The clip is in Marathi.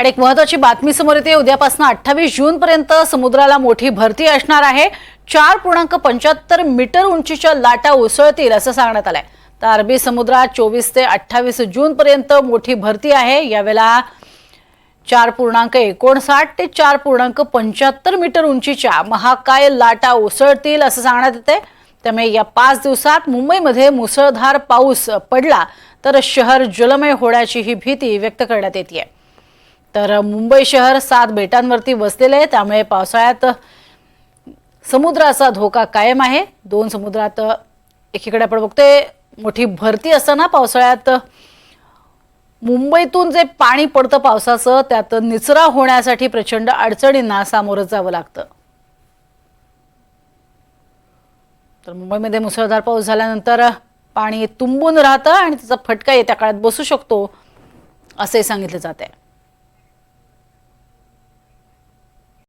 आणि एक महत्वाची बातमी समोर येते. उद्यापासून अठ्ठावीस जून पर्यंत समुद्राला मोठी भरती असणार आहे. चार पूर्णांक पंच्याहत्तर मीटर उंचीच्या लाटा उसळतील असं सांगण्यात आलंय. तर अरबी समुद्रात चोवीस ते अठ्ठावीस जून पर्यंत मोठी भरती आहे. यावेळेला चार पूर्णांक एकोणसाठ ते चार पूर्णांक पंच्याहत्तर मीटर उंचीच्या महाकाय लाटा उसळतील असं सांगण्यात येते त्यामुळे या पाच दिवसात मुंबईमध्ये मुसळधार पाऊस पडला तर शहर जलमय होण्याची ही भीती व्यक्त करण्यात येते तर मुंबई शहर सात बेटांवरती वसलेलं आहे. त्यामुळे पावसाळ्यात समुद्राचा धोका कायम आहे. दोन समुद्रात एकीकडे आपण बघतोय मोठी भरती असताना पावसाळ्यात मुंबईतून जे पाणी पडतं पावसाचं त्यात निचरा होण्यासाठी प्रचंड अडचणींना सामोरं जावं लागतं. तर मुंबईमध्ये मुसळधार पाऊस झाल्यानंतर पाणी तुंबून राहतं आणि त्याचा फटका येत्या काळात बसू शकतो असे सांगितले जाते